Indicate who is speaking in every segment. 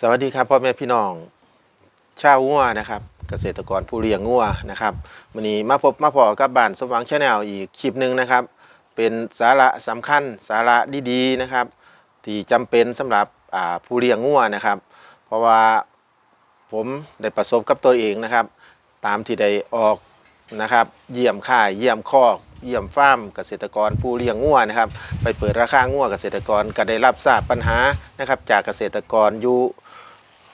Speaker 1: สวัสดีครับพ่อแม่พี่น้องชาวงัวนะครับ เกษตรกรผู้เลี้ยงงัวนะครับวันนี้มาพบมาพอกับบ้านสมหวังชาแนลอีกคลิปหนึ่งนะครับ เป็นสาระสำคัญสาระดีๆนะครับ ที่จำเป็นสำหรับผู้เลี้ยงงัวนะครับ เพราะว่าผมได้ประสบกับตัวเองนะครับ ตามที่ได้ออกนะครับ เยี่ยมค่ายเยี่ยมคอกเยี่ยมฟาร์มเกษตรกรผู้เลี้ยงงัวนะครับ ไปเปิดราคางัวเกษตรกรก็ได้รับทราบปัญหานะครับ จากเกษตรกรอยู่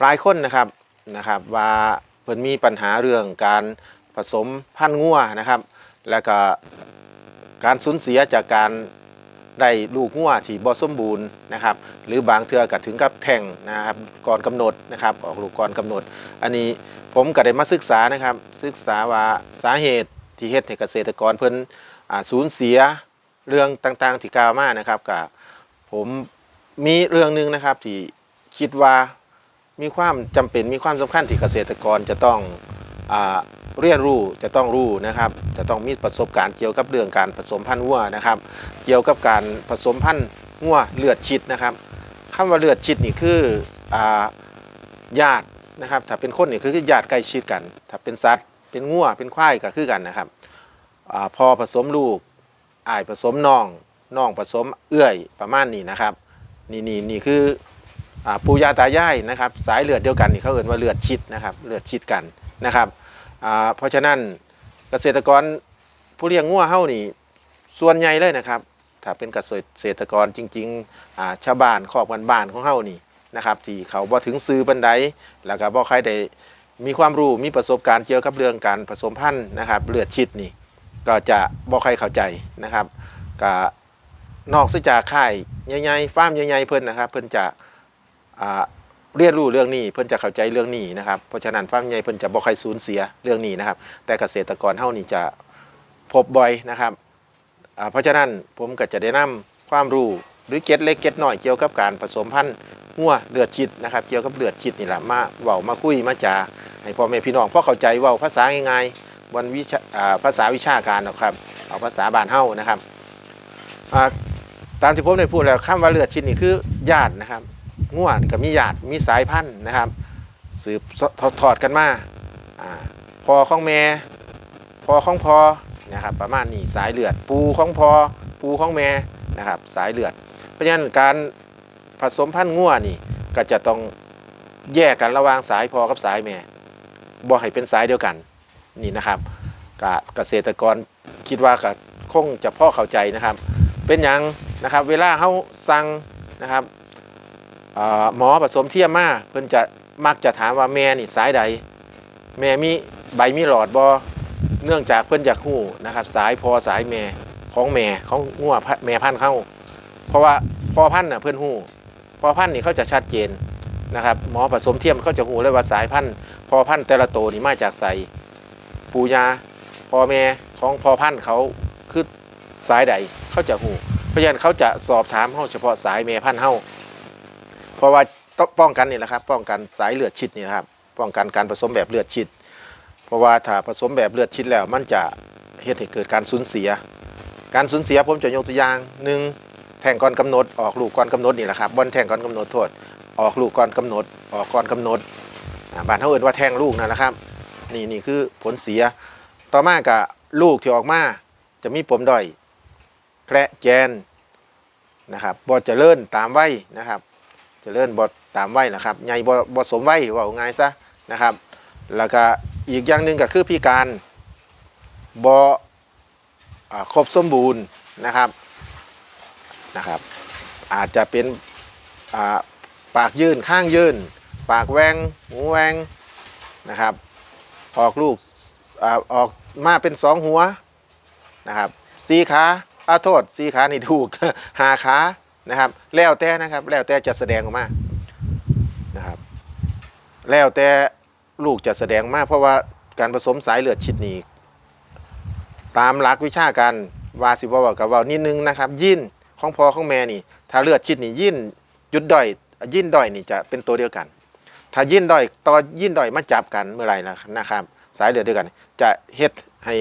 Speaker 1: หลายคนนะครับนะครับว่าเพิ่นมีปัญหาเรื่องการผสมพันธุ์งัวนะครับ แล้วก็การสูญเสียจากการได้ลูกงัวที่บ่สมบูรณ์นะครับ หรือบางเทื่อก็ถึงกับแท่งนะครับก่อนกำหนดนะครับ ออกลูกก่อนกำหนด อันนี้ผมก็ได้มาศึกษานะครับ ศึกษาว่าสาเหตุที่เฮ็ดให้เกษตรกรเพิ่นสูญเสียเรื่องต่างๆที่กล่าวมานะครับกับผมมีเรื่องหนึงนะครับที่คิดว่า มีความจำเป็นมีความสำคัญที่เกษตรกรจะต้องอเรียนรู้จะต้องรู้นะครับ จะต้องมีประสบการณ์เกี่ยวกับเรื่องการผสมพันธุ์วัวนะครับ เกี่ยวกับการผสมพันธุ์งัวเลือดชิดนะครับคำว่าเลือดชิดนี่คืออญาตินะครับ ถ้าเป็นคนนี่คือญาติใกล้ชิดกัน ถ้าเป็นสัตว์ เป็นงัวเป็นควายก็คือกันนะครับอพอผสมลูกอ้ายผสมน้องน้องผสมเอื้อยประมาณนี้นะครับ นี่นี่นี่คือ ปู่ย่าตายายนะครับสายเลือดเดียวกันนี่เขาเอ่นว่าเลือดชิดนะครับเลือดชิดกันนะครับเพราะฉะนั้นเกษตรกรผู้เลี้ยงงัวเฮ้านี่ส่วนใหญ่เลยนะครับ ถ้าเป็นเกษตรกรจริงๆชาวบ้านครอบกันบ้านของเฮ้านี่นะครับที่เขาบ่ถึงซื้อบันไดแล้วก็บ่ใครได้มีความรู้มีประสบการณ์เกี่ยวกับเรื่องการผสมพันธุ์นะครับเลือดชิดนี่ก็จะบ่ใครเข้าใจนะครับก็นอกจากค่ายใหญ่ๆฟาร์มใหญ่ๆเพิ่นนะครับ เพิ่นจะ เรียนรู้เรื่องนี้เพิ่นจะเข้าใจเรื่องนี้นะครับเพราะฉะนั้นฟาร์มใหญ่เพิ่นจะบ่ใครสูญเสียเรื่องนี้นะครับ แต่เกษตรกรเฮานี่จะพบบ่อยนะครับเพราะฉะนั้นผมก็จะได้นำความรู้หรือเก็ดเล็กเก็ดน้อยเกี่ยวกับการผสมพันธุ์หัวเลือดชิดนะครับ เกี่ยวกับเลือดชิดนี่แหละมาเว้ามาคุยมาจาให้พ่อแม่พี่น้องพอเข้าใจเว้าภาษาง่ายๆวันวิชาภาษาวิชาการนะครับเอาภาษาบ้านเฮานะครับตามที่ผมได้พูดแล้วคำว่าเลือดชิดนี่คือญาตินะครับ งัวนี่ก็มีญาติมีสายพันธุ์นะครับ สืบทอดทอดกันมาอพอของแม่พอของพอนะครับประมาณนี้สายเลือด ปูของพอปูของแม่นะครับสายเลือด เพราะฉะนั้นการผสมพันธุ์งัวนี่ก็จะต้องแยกกันระหว่างสายพอกับสายแม่บ่ให้เป็นสายเดียวกันนี่นะครับกเกษตรกรคิดว่าก็คงจะพ่อเข้าใจนะครับ เป็นอย่างนะครับ เวลาเขาสั่งนะครับ หมอผสมเทียมมาเพิ่นจะมักจะถามว่าแม่นี่สายใด แม่มีใบมีหลอดบอเนื่องจากเพิ่นอยากหู้นะครับ สายพอสายแม่ของแม่ของงัวแม่พันธุ์เข้า เพราะว่าพอพันธุ์น่ะเพิ่นหู้พอพันธุ์นี่เขาจะชัดเจนนะครับหมอผสมเทียมเขาจะหู้เลยว่าสายพันธุ์พอพันธุ์แต่ละตัวนี่มาจากใสปูยาพอแม่ของพอพันธุ์เขาคือสายใดเขาจะหู้เพราะฉะนั้นเขาจะสอบถามเฮาเฉพาะสายแม่พันธุ์เฮา เพราะว่าต้องป้องกันนี่แหละครับ ป้องกันสายเลือดชิดนี่นะครับ ป้องกันการผสมแบบเลือดชิด เพราะว่าถ้าผสมแบบเลือดชิดแล้ว มันจะเหตุให้เกิดการสูญเสีย การสูญเสียผมจะยกตัวอย่างหนึ่งแทงก่อนกำหนดออกลูกก่อนกำหนดนี่แหละครับบนแทงก่อนกำหนดโทษ ออกลูกก่อนกำหนด ออกก่อนกำหนดบ้านเขาเอ่นว่าแทงลูกนั่นแหละครับ นี่นี่คือผลเสีย ต่อมากับลูกที่ออกมาจะมีปมด้อยแพระแกนนะครับบ่เจริญตามวัยนะครับ เริญบ่ตามวัยนะครับใหญ่บ่บ่สมวัยว่าง่ายซะนะครับ แล้วก็อีกอย่างหนึ่งก็คือพิการบอ่ครบสมบูรณ์นะครับนะครับ อาจจะเป็นาปากยื่นข้างยื่น ปากแหวงหูแหวงนะครับ ออกลูกอออกมาเป็นสองหัวนะครับสี่ขาอาโทษสี่ขานี่ถูกหาขา นะครับ แล้วแต่นะครับ แล้วแต่จะแสดงออกมานะครับ แล้วแต่ลูกจะแสดงมากเพราะว่าการผสมสายเลือดชิดนี้ ตามหลักวิชาการวาสิบว่ากับเว่านิดนึงนะครับ ยินของพ่อของแม่นี่ ถ้าเลือดชิดนี่ยินจุดด้อยยินด้อยนี่จะเป็นตัวเดียวกัน ถ้ายินด้อยต่อยินด้อยมาจับกันเมื่อไหร่นะครับ สายเลือดเดียวกัน จะเฮ็ดให้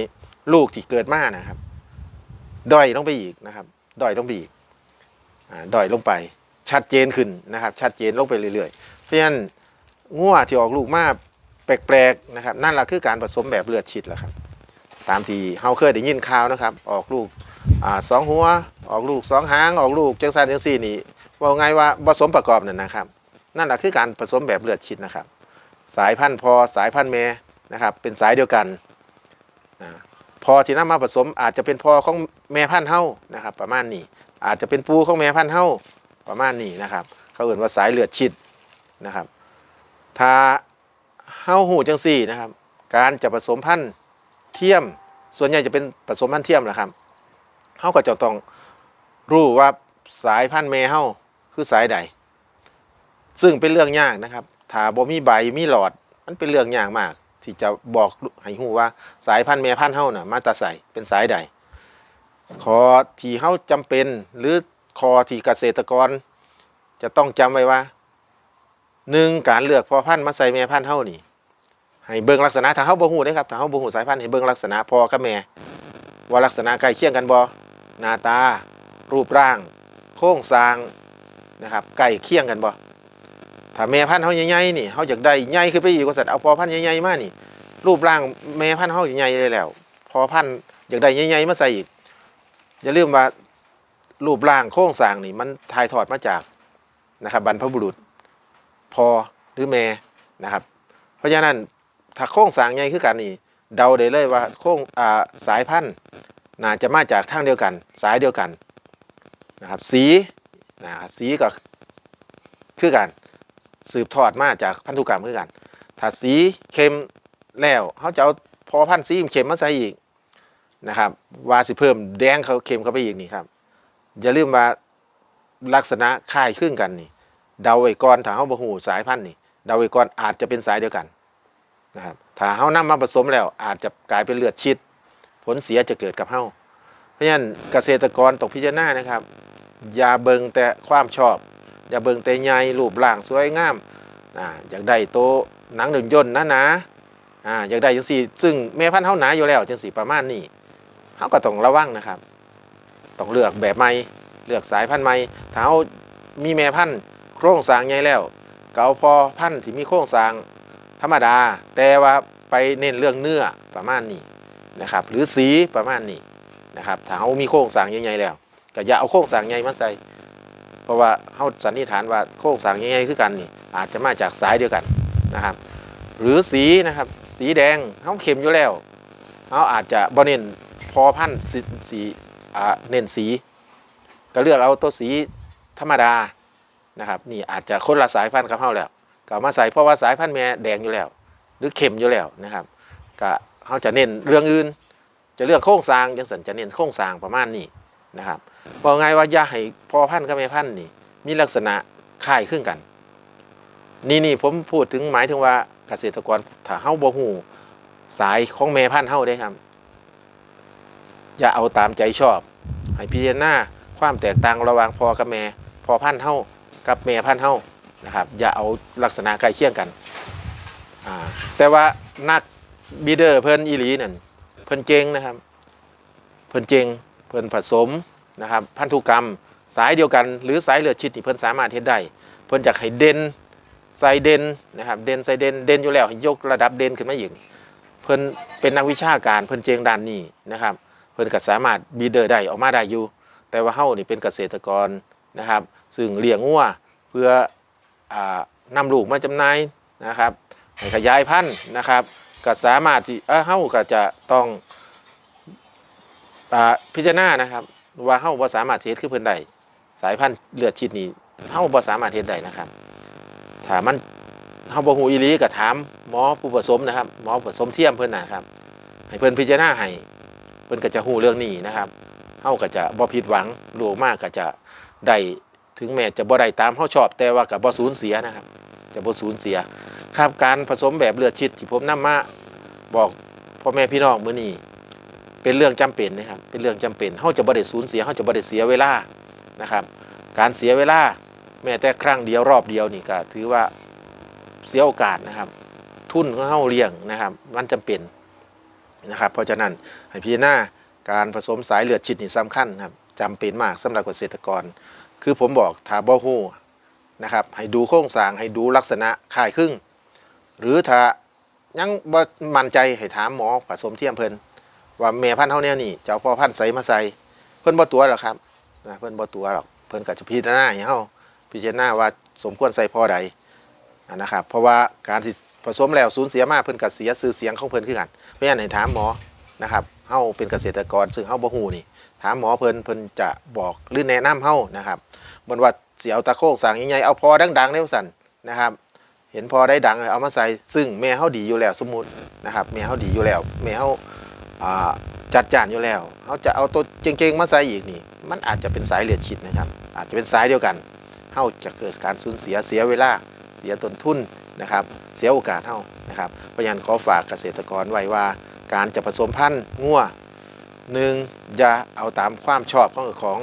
Speaker 1: ลูกที่เกิดมานะครับด้อยลงไปอีกนะครับด้อยลงไปอีก ด้อยลงไป ชัดเจนขึ้นนะครับ ชัดเจนลงไปเรื่อยๆ เพราะฉะนั้นงัวที่ออกลูกมาแปลกๆนะครับ นั่นแหละคือการผสมแบบเลือดชิดแหละครับ ตามที่เฮาเคยได้ยินข่าวนะครับ ออกลูกอสองหัว ออกลูกสองหาง ออกลูกจังซันจังซี่นี่ว่าไงว่าผสมประกอบนั่นนะครับ นั่นแหละคือการผสมแบบเลือดชิดนะครับ สายพันธุ์พอสายพันธุ์แม่นะครับ เป็นสายเดียวกันอ่าพ อที่นำมาผสมอาจจะเป็นพอของแม่พันธุ์เฮานะครับ ประมาณนี้ อาจจะเป็นปูของแม่พันธุ์เฮาประมาณนี้นะครับ เขาเอ่นว่าสายเลือดชิดนะครับ ถ้าเฮาหูจังสี่นะครับ การจะผสมพันธุ์เทียม ส่วนใหญ่จะเป็นผสมพันธุ์เทียมแหละครับเฮาก็จะต้องรู้ว่าสายพันธุ์แม่เฮาคือสายใด ซึ่งเป็นเรื่องยากนะครับ ถ้าบ่มีใบมีหลอด มันเป็นเรื่องยากมาก ที่จะบอกให้ฮู้ว่าสายพันธุ์แม่พันธุ์เฮาน่ะมาตาใส่เป็นสายใดขอที่เฮาจำเป็น หรือขอที่เกษตรกร จะต้องจำไว้ว่าหนึ่งการเลือกพอพันธุ์มาใส่แม่พันธุ์เฮานี่ให้เบิ่งลักษณะถ้าเฮาบ่ฮู้เด้ครับถ้าเฮาบ่ฮู้สายพันธุ์ให้เบิ่งลักษณะพอกับแม่ว่าลักษณะใกล้เคียงกันบ่หน้าตา รูปร่าง โครงสร้างนะครับใกล้เคียงกันบ่ ถ้าแม่พันธุ์เฮาใหญ่ๆนี่เฮาอยากได้ใหญ่ขึ้นไปอีกว่าซั่นเอาพอพันธุ์ใหญ่ๆมากนี่ รูปร่างแม่พันธุ์เฮาใหญ่เลยแล้ว พอพันธุ์อยากได้ใหญ่ๆมาใส่อีกอย่าลืมว่ารูปร่างโครงสร้างนี่ มันถ่ายทอดมาจากนะครับบรรพบุรุษ พอหรือแม่นะครับ เพราะฉะนั้นถ้าโครงสร้างใหญ่คือกันนี่ เดาได้เลยว่าโครงาสายพันธุ์น่าจะมาจากทางเดียวกัน สายเดียวกันนะครับ สีนะสีก็คือกัน สืบทอดมาจากพันธุกรรมคือกันถ้าสีเข้มแล้วเขาจะเอาพอพันธุ์สีเข้มมาใส่อีกนะครับว่าสิเพิ่มแดงเขาเข้มเข้าไปอีกนี่ครับอย่าลืมว่าลักษณะคล้ายคลึงกันนี่เดาไว้ก่อนถ้าเขาบ่ฮู้สายพันธุ์นี่เดาไว้ก่อนอาจจะเป็นสายเดียวกันนะครับถ้าเขานำมาผสมแล้วอาจจะกลายเป็นเลือดชิด ผลเสียจะเกิดกับเฮาเพราะฉะนั้นเกษตรกรต้องพิจารณานะครับ อย่าเบิงแต่ความชอบ อย่าเบิ่งแต่ใหญ่รูปร่างสวยงามอ่าอยากได้โตหนังหนึ่งย่นนะนะอ่าอยากได้จังซี่ซึ่งแม่พันธุ์เฮาหนาอยู่แล้วจังซี่ประมาณนี้เฮาก็ต้องระวังนะครับ ต้องเลือกแบบใหม่เลือกสายพันธุ์ใหม่ถ้าเฮามีแม่พันธุ์โครงสร้างใหญ่แล้วก็เอาพอพันธุ์ที่มีโครงสร้างธรรมดา แต่ว่าไปเน้นเรื่องเนื้อประมาณนี้นะครับ หรือสีประมาณนี้นะครับถ้าเฮามีโครงสร้างใหญ่ๆแล้วก็อย่าเอาโครงสร้างใหญ่มาใส่ เพราะว่าเฮาสันนิษฐานว่าโครงสร้างใหญ่ๆคือกันนี่อาจจะมาจากสายเดียวกันนะครับ หรือสีนะครับสีแดงเฮาเข็มอยู่แล้วเฮาอาจจะบ่เน้นพอพันสีสีเน้นสี ก็เลือกเอาตัวสีธรรมดานะครับนี่อาจจะคนละสายพันธุ์กับเฮาแล้วก็มาใส่เพราะว่าสายพันธุ์แม่แดงอยู่แล้ว หรือเข็มอยู่แล้วนะครับก็เฮาจะเน้นเรื่องอื่น จะเลือกโครงสร้างจังสันจะเน้นโครงสร้างประมาณนี้นะครับ บอกไงว่าอย่าให้พอพันกับแม่พันนี่ มีลักษณะคล้ายคลึงกัน นี่นี่ผมพูดถึงหมายถึงว่าเกษตรกรถ้าเฮาบ่ฮู้สายของแม่พันเฮาได้ครับ อย่าเอาตามใจชอบ ให้พิจารณาความแตกต่างระหว่างพอกับแม่พอพันเฮากับแม่พันเฮานะครับ อย่าเอาลักษณะใกล้เคียงกันแต่ว่านักบีเดอร์เพิ่นอีหลีนั่นเพิ่นเก่งนะครับ เพิ่นเก่งเพิ่นผสม นะครับพันธุกรรมสายเดียวกัน หรือสายเลือดชิดนี่เพิ่นสามารถเฮ็ดได้เพิ่นอยากให้เด่นใส่เด่นนะครับเด่นใส่เด่นเด่นอยู่แล้วยกระดับเด่นขึ้นมาอีกเพิ่นเป็นนักวิชาการเพิ่นเจงด้านนี้นะครับ เพิ่นก็สามารถบีเดอร์ได้ออกมาได้อยู่ แต่ว่าเฮานี่เป็นเกษตรกรนะครับ ซึ่งเลี้ยงงัวเพื่ออ่านำลูกมาจำหน่ายนะครับขยายพันธุ์นะครับก็สามารถที่เฮาก็จะต้องอพิจารณานะครับ ว่าเฮาบ่สามารถเฮ็ดคือเพิ่นได้สายพันธุ์เลือดชิดนี่เฮาบ่สามารถเฮ็ดได้นะครับถ้ามันเฮาบ่ฮู้อีหลีก็ถามหมอผู้ผสมนะครับ หมอผสมเทียมเพิ่นนะครับ ให้เพิ่นพิจารณาให้เพิ่นก็จะฮู้เรื่องนี้นะครับเฮาก็จะบ่ผิดหวังลูกมากก็จะได้ถึงแม้จะบ่ได้ตามเฮาชอบ แต่ว่าก็บ่สูญเสียนะครับ จะบ่สูญเสียครับการผสมแบบเลือดชิดที่ผมนำมาบอกพ่อแม่พี่น้องมื้อนี้ เป็นเรื่องจำเป็นนะครับเป็นเรื่องจำเป็นเขาจะบริสูญเสียเขาจะบริเสียเวลานะครับ การเสียเวลาแม้แต่ครั้งเดียวรอบเดียวนี่ก็ถือว่าเสียโอกาสนะครับ ทุนของเขาเลี้ยงนะครับ มันจำเป็นนะครับ เพราะฉะนั้นให้พี่หน้าการผสมสายเลือดชิดนี่สำคัญครับจำเป็นมากสำหรับเกษตรกร คือผมบอกถ้าบ่ฮู้นะครับ ให้ดูโครงสร้างให้ดูลักษณะคล้ายคลึงหรือถ้ายังมั่นใจให้ถามหมอผสมเทียมเพลิน ว่าแม่พันธุ์เฮาเนี่ยนี่จะเอาพ่อพันธุ์ใสมาใส่เพิ่นบ่ตัวหรอกครับนะเพิ่นบ่ตัวหรอกเพิ่นก็จะพิจารณาให้เฮาพิจารณาว่าสมควรใส่พ่อใดอะนะครับ เพราะว่าการที่ผสมแล้วสูญเสียมากเพิ่นก็เสียชื่อเสียงของเพิ่นคือกันเพราะฉะนั้นให้ถามหมอนะครับเฮาเป็นเกษตรกรซึ่งเฮาบ่ฮู้นี่ ถามหมอเพิ่นเพิ่นจะบอกหรือแนะนำเฮานะครับบนว่าเสียเอาตะโคกสั่งใหญ่ๆเอาพอดังๆเร็วสั่นนะครับ เห็นพอได้ดังเอามาใส่ซึ่งแม่เฮาดีอยู่แล้วสมมุตินะครับแม่เฮาดีอยู่แล้วแม่เฮา จัดจานอยู่แล้วเฮาจะเอาตัวเก่งๆมาใส่อีกนี่ มันอาจจะเป็นสายเลือดชิดนะครับ อาจจะเป็นสายเดียวกันเฮาจะเกิดการสูญเสียเสียเวลาเสียต้นทุนนะครับ เสียโอกาสเฮานะครับเพราะฉะนั้นขอฝากเกษตรกรไว้ว่า การจะผสมพันธุ์งัวหนึ่งอย่าเอาตามความชอบของเจ้าของ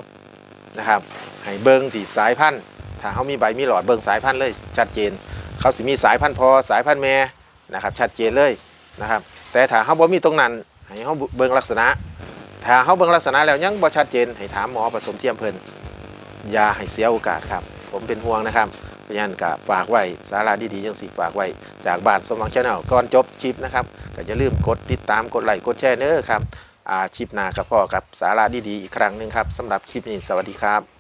Speaker 1: นะครับให้เบิ่งที่สายพันธุ์ถ้าเขามีใบมีหลอดเบิ่งสายพันธุ์เลยชัดเจน เขาสิมีสายพันธุ์พอสายพันธุ์แม่นะครับชัดเจนเลยนะครับ แต่ถ้าเขาบ่มีตรงนั้น ให้เขาเบิ่งลักษณะ ถ้าเขาเบิ่งลักษณะแล้วยังบ่ชัดเจน ให้ถามหมอผสมเทียมเพิ่นอย่าให้เสียโอกาสครับ ผมเป็นห่วงนะครับเพราะฉะนั้นก็ฝากไว้สาระดีๆจังสิฝากไว้ จากบ้านสมหวังชาแนลก่อนจบคลิปนะครับก็อย่าลืมกดติดตามกดไลค์กดแชร์เด้อครับอาคลิปนากับพ่อกับสาระดีๆอีกครั้งหนึ่งครับสำหรับคลิปนี้สวัสดีครับ